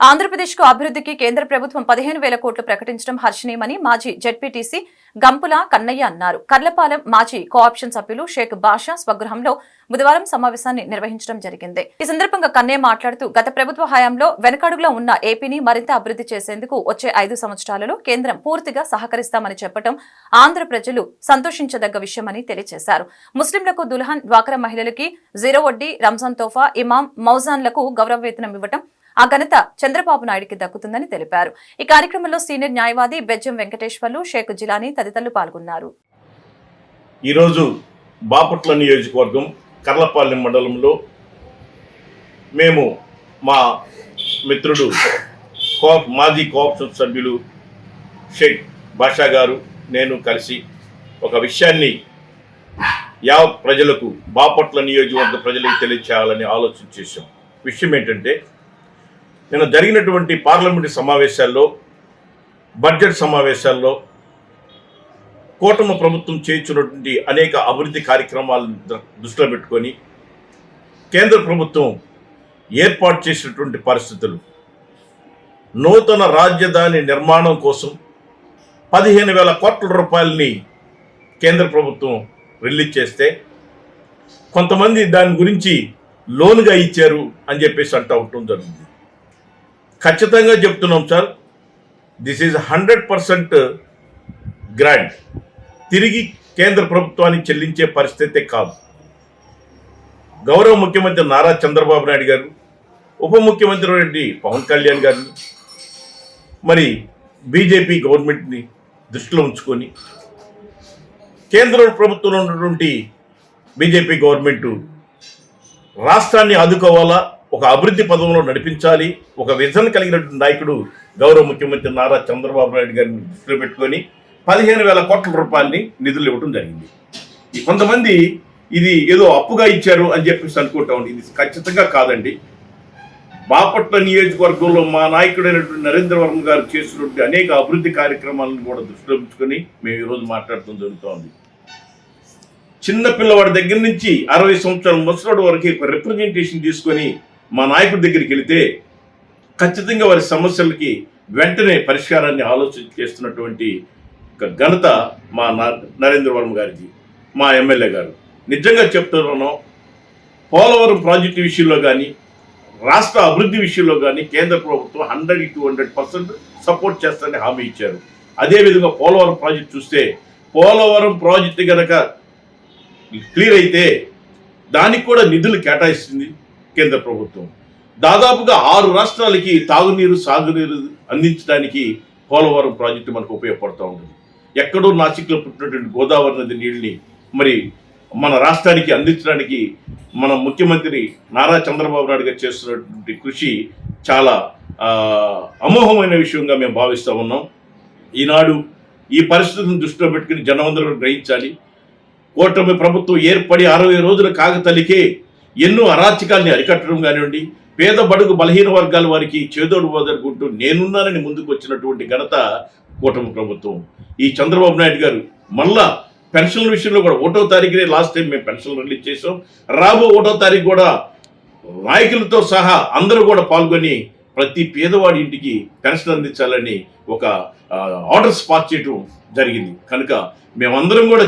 ఆంధ్రప్రదేశ్కు అభివృద్ధికి కేంద్ర ప్రభుత్వం పదిహేను వేల కోట్లు ప్రకటించడం హర్షణీయమని మాజీ జెడ్పీటీసీ గంపుల కన్నయ్య అన్నారు. కర్లపాలెం మాజీ కోఆప్షన్ సభ్యులు షేక్ బాషా స్వగృహంలో బుధవారం సమావేశాన్ని నిర్వహించడం జరిగింది. ఈ సందర్భంగా కన్నయ్య మాట్లాడుతూ గత ప్రభుత్వ హయాంలో వెనకడుగులో ఉన్న ఏపీని మరింత అభివృద్ధి చేసేందుకు వచ్చే ఐదు సంవత్సరాలలో కేంద్రం పూర్తిగా సహకరిస్తామని చెప్పడం ఆంధ్ర ప్రజలు సంతోషించదగ్గ విషయమని తెలియజేశారు. ముస్లింలకు దుల్హన్ డ్వాక్రా మహిళలకి జీరో వడ్డీ రంజాన్ తోఫా ఇమాం మౌజాన్లకు గౌరవ వేతనం ఇవ్వడం ఆ ఘనత చంద్రబాబు నాయుడికి దక్కుతుందని తెలిపారు. ఈ కార్యక్రమంలో సీనియర్ న్యాయవాది బెజ్జం వెంకటేశ్వర్లు షేక్ జిలానీ తదితరులు పాల్గొన్నారు. ఈరోజు బాపట్ల నియోజకవర్గం కర్లపాలెం మండలంలో మేము మా మిత్రుడు కో మాజీ కోఆపరేషన్ సభ్యులు షేక్ బాషా గారు నేను కలిసి ఒక విషయాన్ని యావత్ ప్రజలకు బాపట్ల నియోజకవర్గ ప్రజలకు తెలియచేయాలని ఆలోచన చేశాం. విషయం ఏంటంటే నిన్న జరిగినటువంటి పార్లమెంటు సమావేశాల్లో బడ్జెట్ సమావేశాల్లో కూటమి ప్రభుత్వం చేయించినటువంటి అనేక అభివృద్ధి కార్యక్రమాలను దృష్టిలో పెట్టుకొని కేంద్ర ప్రభుత్వం ఏర్పాటు చేసినటువంటి పరిస్థితులు. నూతన రాజధాని నిర్మాణం కోసం పదిహేను వేల కోట్ల రూపాయలని కేంద్ర ప్రభుత్వం రిలీజ్ చేస్తే కొంతమంది దాని గురించి లోనుగా ఇచ్చారు అని చెప్పేసి అంటూ ఉండటం జరుగుతుంది. ఖచ్చితంగా చెప్తున్నాం sir this is hundred percent grant తిరిగి కేంద్ర ప్రభుత్వానికి చెల్లించే పరిస్థితే కాదు. గౌరవ ముఖ్యమంత్రి నారా చంద్రబాబు నాయుడు గారు ఉప ముఖ్యమంత్రి రెడ్డి పవన్ కళ్యాణ్ గారిని మరి బీజేపీ గవర్నమెంట్ని దృష్టిలో ఉంచుకొని కేంద్ర ప్రభుత్వంలో ఉన్నటువంటి బీజేపీ గవర్నమెంటు రాష్ట్రాన్ని ఆదుకోవాలా? ఒక అభివృద్ధి పదంలో నడిపించాలి. ఒక విజన్ కలిగినటువంటి నాయకుడు గౌరవ ముఖ్యమంత్రి నారా చంద్రబాబు నాయుడు గారిని దృష్టిలో పెట్టుకొని పదిహేను వేల కోట్ల రూపాయలని నిధులు ఇవ్వడం జరిగింది. కొంతమంది ఇది ఏదో అప్పుగా ఇచ్చారు అని చెప్పేసి అనుకుంటా ఉంది. ఇది ఖచ్చితంగా కాదండి. బాపట్ల నియోజకవర్గంలో మా నాయకుడైనటువంటి నరేంద్ర వర్మ గారు చేసినటువంటి అనేక అభివృద్ధి కార్యక్రమాలను కూడా దృష్టిలో ఉంచుకొని మేము ఈరోజు మాట్లాడటం జరుగుతోంది చిన్న పిల్లవాడి దగ్గర నుంచి అరవై సంవత్సరాల ముసలాడు వరకు రిప్రజెంటేషన్ తీసుకొని మా నాయకుడి దగ్గరికి వెళితే ఖచ్చితంగా వారి సమస్యలకి వెంటనే పరిష్కారాన్ని ఆలోచన చేస్తున్నటువంటి ఘనత మా నా- నరేంద్ర వర్మ గారిది మా ఎమ్మెల్యే గారు. నిజంగా చెప్తున్నాను పోలవరం ప్రాజెక్టు విషయంలో కానీ రాష్ట్ర అభివృద్ధి విషయంలో కానీ కేంద్ర ప్రభుత్వం hundred to hundred percent support చేస్తారని హామీ ఇచ్చారు. అదేవిధంగా పోలవరం ప్రాజెక్ట్ చూస్తే పోలవరం ప్రాజెక్టు కనుక క్లియర్ అయితే దానికి కూడా నిధులు కేటాయిస్తుంది. కేంద్ర ప్రభుత్వం. దాదాపుగా ఆరు రాష్ట్రాలకి తాగునీరు సాగునీరు అందించడానికి పోలవరం ప్రాజెక్టు మనకు ఉపయోగపడుతూ ఉంటుంది. ఎక్కడో నాసిక్లో పుట్టినటువంటి గోదావరి నది నీళ్ళని మరి మన రాష్ట్రానికి అందించడానికి మన ముఖ్యమంత్రి నారా చంద్రబాబు నాయుడు గారు చేస్తున్నటువంటి కృషి చాలా అమోహమైన అమోఘమైన విషయంగా మేము భావిస్తూ ఉన్నాం. ఈనాడు ఈ పరిస్థితిని దృష్టిలో పెట్టుకుని జనమందరూ గ్రహించాలి. కూటమి ప్రభుత్వం ఏర్పడి అరవై రోజుల కాకతలికే ఎన్నో అరాచకాల్ని అరికట్టడం కానివ్వండి పేద బడుగు బలహీన వర్గాల వారికి చేదోడు వదలుకుంటూ నేనున్నానని ముందుకు వచ్చినటువంటి ఘనత కూటమి ప్రభుత్వం. ఈ చంద్రబాబు నాయుడు గారు మళ్ళా పెన్షన్ల విషయంలో కూడా ఒకటో తారీఖునే లాస్ట్ టైం మేము పెన్షన్లు రిలీజ్ చేసాం రాబో ఒకటో తారీఖు కూడా నాయకులతో సహా అందరూ కూడా పాల్గొని ప్రతి పేదవాడి ఇంటికి పెన్షన్ అందించాలని ఒక ఆర్డర్స్ పాస్ చేయటం జరిగింది. కనుక మేమందరం కూడా